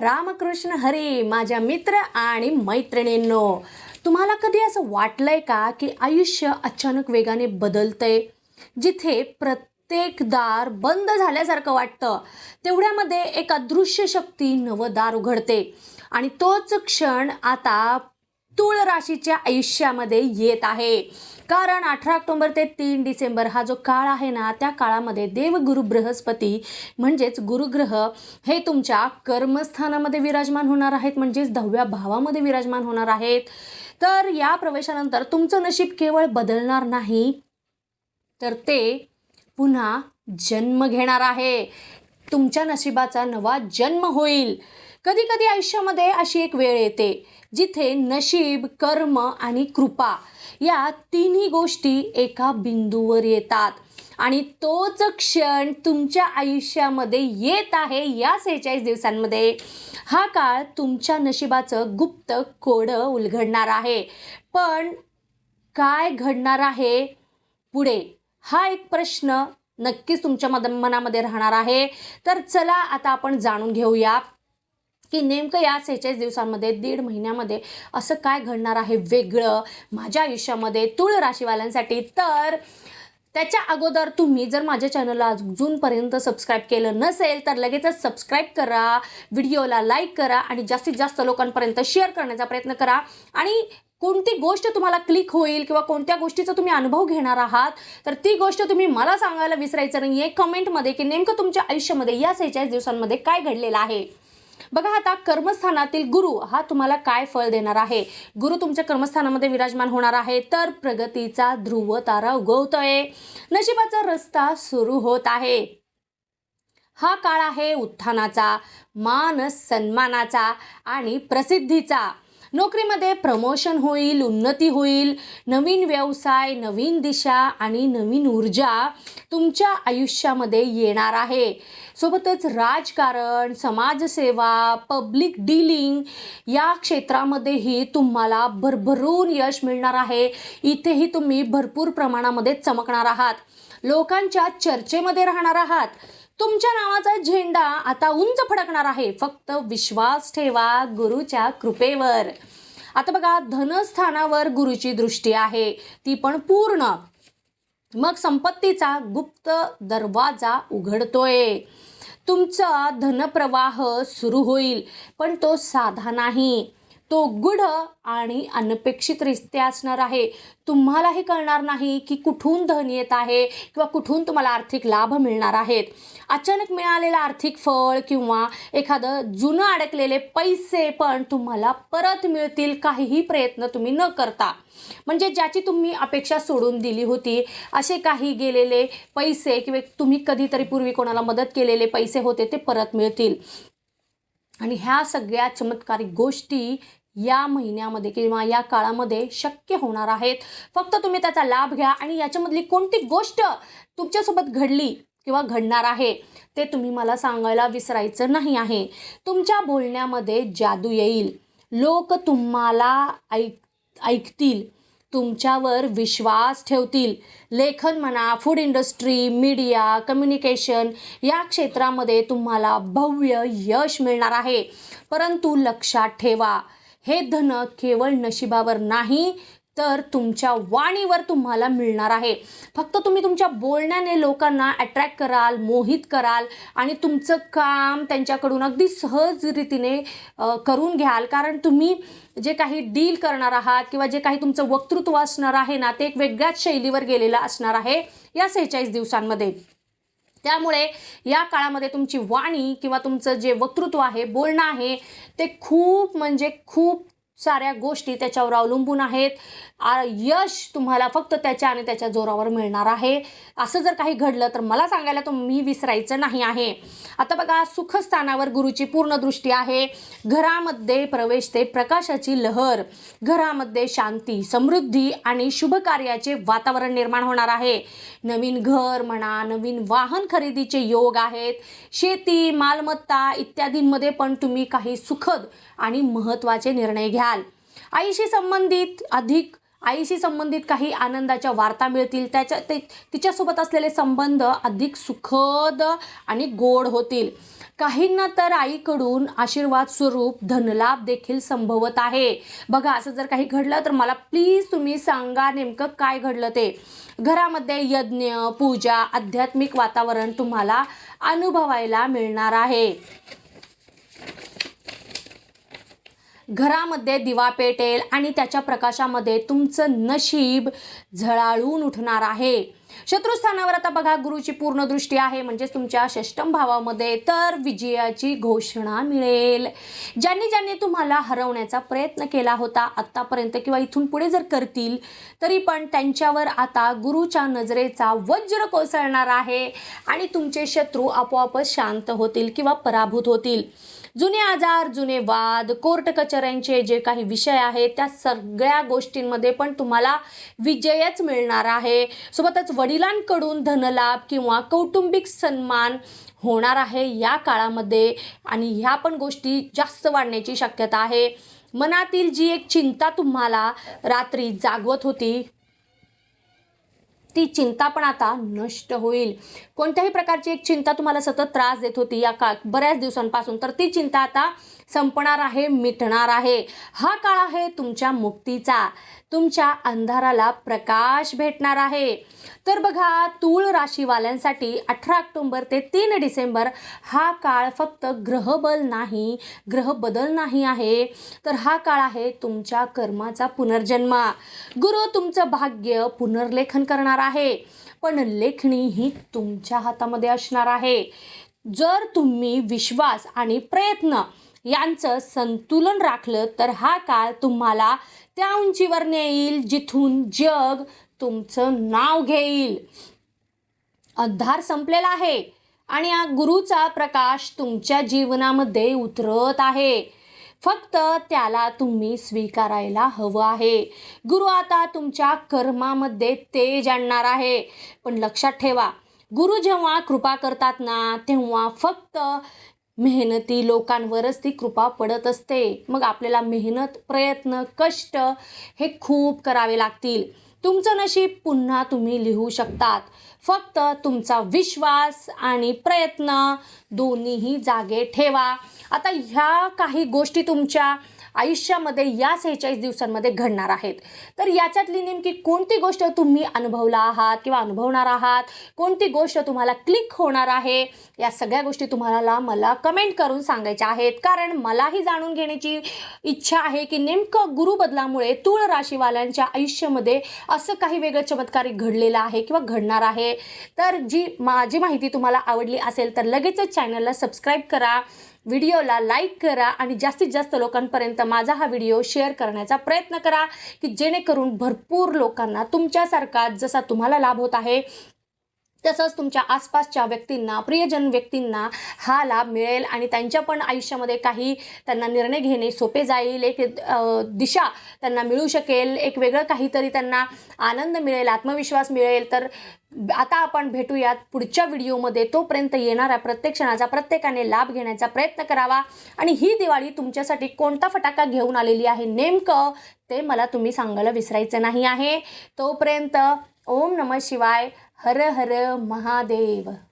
रामकृष्ण हरी माझ्या मित्र आणि मैत्रिणींनो तुम्हाला कधी असं वाटलं आहे का की आयुष्य अचानक वेगाने बदलतंय? जिथे प्रत्येक दार बंद झाल्यासारखं वाटतं तेवढ्यामध्ये एक अदृश्य शक्ती नवं दार उघडते. आणि तोच क्षण आता तुळ राशीच्या आयुष्यामध्ये येत आहे. कारण अठरा ऑक्टोंबर ते तीन डिसेंबर हा जो काळ आहे ना त्या काळामध्ये देवगुरु बृहस्पती म्हणजेच गुरुग्रह हे तुमच्या कर्मस्थानामध्ये विराजमान होणार आहेत म्हणजेच दहाव्या भावामध्ये विराजमान होणार आहेत. तर या प्रवेशानंतर तुमचं नशीब केवळ बदलणार नाही तर ते पुन्हा जन्म घेणार आहे. तुमच्या नशिबाचा नवा जन्म होईल. कधी कधी आयुष्यामध्ये अशी एक वेळ येते जिथे नशीब कर्म आणि कृपा या तिन्ही गोष्टी एका बिंदूवर येतात. आणि तोच क्षण तुमच्या आयुष्यामध्ये येत आहे या सेहेचाळीस दिवसांमध्ये. हा काळ तुमच्या नशिबाचं गुप्त कोडं उलगडणार आहे. पण काय घडणार आहे पुढे? हा एक प्रश्न नक्कीच तुमच्या मद मनामध्ये राहणार आहे. तर चला आता आपण जाणून घेऊया. की नेमकं या सेहेचाळीस दिवसांमध्ये दीड महिन्यामध्ये असं काय घडणार आहे वेगळं माझ्या आयुष्यामध्ये तुळ राशीवाल्यांसाठी? तर त्याच्या अगोदर तुम्ही जर माझ्या चॅनलला अजूनपर्यंत सबस्क्राईब केलं नसेल तर लगेचच सबस्क्राईब करा व्हिडिओला लाईक करा आणि जास्तीत जास्त लोकांपर्यंत शेअर करण्याचा प्रयत्न करा. आणि कोणती गोष्ट तुम्हाला क्लिक होईल किंवा कोणत्या गोष्टीचा तुम्ही अनुभव घेणार आहात तर ती गोष्ट तुम्ही मला सांगायला विसरायचं नाही आहे कमेंटमध्ये की नेमकं तुमच्या आयुष्यामध्ये या सेहेचाळीस दिवसांमध्ये काय घडलेलं आहे? बघा आता कर्मस्थानातील गुरु हा तुम्हाला काय फळ देणार आहे? गुरु तुमच्या कर्मस्थानामध्ये विराजमान होणार आहे तर प्रगतीचा ध्रुव तारा उगवतोय. नशिबाचा रस्ता सुरू होत आहे. हा काळ आहे उत्थानाचा मान सन्मानाचा आणि प्रसिद्धीचा. नोकरीमध्ये प्रमोशन होईल उन्नती होईल नवीन व्यवसाय नवीन दिशा आणि नवीन ऊर्जा तुमच्या आयुष्यामध्ये येणार आहे. सोबतच राजकारण समाजसेवा पब्लिक डीलिंग या क्षेत्रामध्येही तुम्हाला भरभरून यश मिळणार आहे. इथेही तुम्ही भरपूर प्रमाणामध्ये चमकणार आहात. लोकांच्या चर्चेमध्ये राहणार आहात. तुमच्या नावाचा झेंडा आता उंच फडकणार आहे. फक्त विश्वास ठेवा गुरुच्या कृपेवर. आता बघा धनस्थानावर गुरुची दृष्टी आहे. ती पण पूर्ण. मग संपत्तीचा गुप्त दरवाजा उघडतोय. तुमचा धनप्रवाह सुरू होईल पण तो साधा नाही. तो गुढ आणि अनपेक्षितरित्या असणार आहे. तुम्हालाही कळणार नाही की कुठून धन येत आहे किंवा कुठून तुम्हाला आर्थिक लाभ मिळणार आहेत. अचानक मिळालेलं आर्थिक फळ किंवा एखादं जुनं अडकलेले पैसे पण तुम्हाला परत मिळतील काहीही प्रयत्न तुम्ही न करता. म्हणजे ज्याची तुम्ही अपेक्षा सोडून दिली होती असे काही गेलेले पैसे किंवा तुम्ही कधीतरी पूर्वी कोणाला मदत केलेले पैसे होते ते परत मिळतील. आणि ह्या सगळ्या चमत्कारिक गोष्टी या महिन्यामध्ये किंवा या काळामध्ये शक्य होणार आहेत. फक्त तुम्ही त्याचा लाभ घ्या आणि याच्यामधली कोणती गोष्ट तुमच्यासोबत घडली किंवा घडणार आहे ते तुम्ही मला सांगायला विसरायचं नाही आहे. तुमच्या बोलण्यामध्ये जादू येईल. लोक तुम्हाला ऐक ऐकतील. तुमच्यावर विश्वास ठेवतील. लेखन म्हणा फूड इंडस्ट्री मीडिया कम्युनिकेशन या क्षेत्रामध्ये तुम्हाला भव्य यश मिळणार आहे. परंतु लक्षात ठेवा हे धन केवळ नशिबावर नाही तर तुमच्या वाणीवर तुम्हाला मिळणार आहे. फक्त तुम्ही तुमच्या बोलण्याने लोकांना अट्रॅक्ट कराल मोहित कराल आणि तुमचं काम त्यांच्याकडून अगदी सहज रीतीने करून घ्याल. कारण तुम्ही जे काही डील करणार आहात किंवा जे काही तुमचं वक्तृत्व असणार आहे ना ते एक वेगळ्याच शैलीवर गेलेलं असणार आहे या सेहेचाळीस दिवसांमध्ये. त्यामुळे या काळामध्ये तुमची वाणी किंवा तुमचं जे वक्तृत्व आहे बोलणं आहे ते खूप म्हणजे खूप साऱ्या गोष्टी त्याच्यावर अवलंबून आहेत. यश तुम्हाला फक्त त्याच्या आणि त्याच्या जोरावर मिळणार आहे. असं जर काही घडलं तर मला सांगायला तुम्ही विसरायचं नाही आहे. आता बघा सुखस्थानावर गुरुची पूर्ण दृष्टी आहे. घरामध्ये प्रवेशते प्रकाशाची लहर. घरामध्ये शांती समृद्धी आणि शुभ कार्याचे वातावरण निर्माण होणार आहे. नवीन घर म्हणा नवीन वाहन खरेदीचे योग आहेत. शेती मालमत्ता इत्यादींमध्ये पण तुम्ही काही सुखद आणि महत्त्वाचे निर्णय घ्या घ्याल आईशी संबंधित अधिक आईशी संबंधित काही आनंदाच्या वार्ता मिळतील. त्याच्या ते तिच्यासोबत असलेले संबंध अधिक सुखद आणि गोड होतील. काहींना तर आईकडून आशीर्वाद स्वरूप धनलाभ देखील संभवत आहे. बघा असं जर काही घडलं तर मला प्लीज तुम्ही सांगा नेमकं काय घडलं ते. घरामध्ये यज्ञ पूजा आध्यात्मिक वातावरण तुम्हाला अनुभवायला मिळणार आहे. घरामध्ये दिवा पेटेल आणि त्याच्या प्रकाशामध्ये तुमचं नशीब झळाळून उठणार आहे. शत्रुस्थानावर आता बघा गुरुची पूर्ण दृष्टी आहे म्हणजेच तुमच्या षष्टम भावामध्ये तर विजयाची घोषणा मिळेल. ज्यांनी ज्यांनी तुम्हाला हरवण्याचा प्रयत्न केला होता आत्तापर्यंत किंवा इथून पुढे जर करतील तरी पण त्यांच्यावर आता गुरुच्या नजरेचा वज्र कोसळणार आहे आणि तुमचे शत्रू आपोआपच शांत होतील किंवा पराभूत होतील. जुने आजार जुने वाद कोर्ट कचऱ्यांचे जे काही विषय आहेत त्या सगळ्या गोष्टींमध्ये पण तुम्हाला विजयच मिळणार आहे. सोबतच वडील वडिलांकडून धनलाभ किंवा कौटुंबिक सन्मान होणार आहे या काळामध्ये. आणि ह्या पण गोष्टी जास्त वाढण्याची शक्यता आहे. मनातील जी एक चिंता तुम्हाला रात्री जागवत होती ती चिंता पण आता नष्ट होईल. कोणत्याही प्रकारची एक चिंता तुम्हाला सतत त्रास देत होती या का बऱ्याच दिवसांपासून तर ती चिंता आता संपणार आहे मिटणार आहे. हा काळ आहे तुमच्या मुक्तीचा. तुमच्या अंधाराला प्रकाश भेटणार आहे. तर बघा तूळ राशीवाल्यांसाठी अठरा ऑक्टोंबर ते तीन डिसेंबर हा काळ फक्त ग्रहबल नाही ग्रह बदल नाही आहे. तर हा काळ आहे तुमच्या कर्माचा पुनर्जन्म. गुरु तुमचं भाग्य पुनर्लेखन करणार आहे. पण लेखणी ही तुमच्या हातामध्ये असणार आहे. जर तुम्ही विश्वास आणि प्रयत्न यांचं संतुलन राखलं तर हा काळ तुम्हाला त्या उंचीवर नेईल जिथून जग तुमचं नाव घेईल. अंधार संपलेला आहे आणि या गुरुचा प्रकाश तुमच्या जीवनामध्ये उतरत आहे. फक्त त्याला तुम्ही स्वीकारायला हवं आहे. गुरु आता तुमच्या कर्मामध्ये तेज आणणार आहे. पण लक्षात ठेवा गुरु जेव्हा कृपा करतात ना तेव्हा फक्त मेहनती लोकांवरच ती कृपा पडत असते. मग आपल्याला मेहनत प्रयत्न कष्ट हे खूप करावे लागतील. तुमचं नशीब पुन्हा तुम्ही लिहू शकतात. फक्त तुमचा विश्वास आणि प्रयत्न दोन्हीही जागे ठेवा. आता ह्या काही गोष्टी तुमच्या आयुष्यामध्ये या सेहेचाळीस दिवसांमध्ये घडणार आहेत. तर याच्यातली नेमकी कोणती गोष्ट तुम्ही अनुभवला आहात किंवा अनुभवणार आहात? कोणती गोष्ट तुम्हाला क्लिक होणार आहे? या सगळ्या गोष्टी तुम्हाला मला कमेंट करून सांगायच्या आहेत. कारण मलाही जाणून घेण्याची इच्छा आहे की नेमकं गुरुबदलामुळे तूळ राशीवाल्यांच्या आयुष्यामध्ये असं काही वेगळं चमत्कारिक घडलेलं आहे किंवा घडणार आहे. तर जी माझी माहिती तुम्हाला आवडली असेल तर लगेचच चॅनलला सबस्क्राईब करा. व्हिडिओला लाईक करा आणि जास्तीत जास्त लोकांपर्यंत माझा हा व्हिडिओ शेअर करण्याचा प्रयत्न करा की जेणेकरून भरपूर लोकांना तुमच्यासारखा जसा तुम्हाला लाभ होत आहे तसंच तुमच्या आसपासच्या व्यक्तींना प्रियजन व्यक्तींना हा लाभ मिळेल आणि त्यांच्या पण आयुष्यामध्ये काही त्यांना निर्णय घेणे सोपे जाईल एक दिशा त्यांना मिळू शकेल एक वेगळं काहीतरी त्यांना आनंद मिळेल आत्मविश्वास मिळेल. तर आता आपण भेटूयात पुढच्या व्हिडिओमध्ये. तोपर्यंत येणाऱ्या प्रत्येक क्षणाचा प्रत्येकाने लाभ घेण्याचा प्रयत्न करावा. आणि ही दिवाळी तुमच्यासाठी कोणता फटाका घेऊन आलेली आहे? नेमकं ते मला तुम्ही सांगायला विसरायचं नाही आहे. तोपर्यंत ओम नम शिवाय. हर हर महादेव।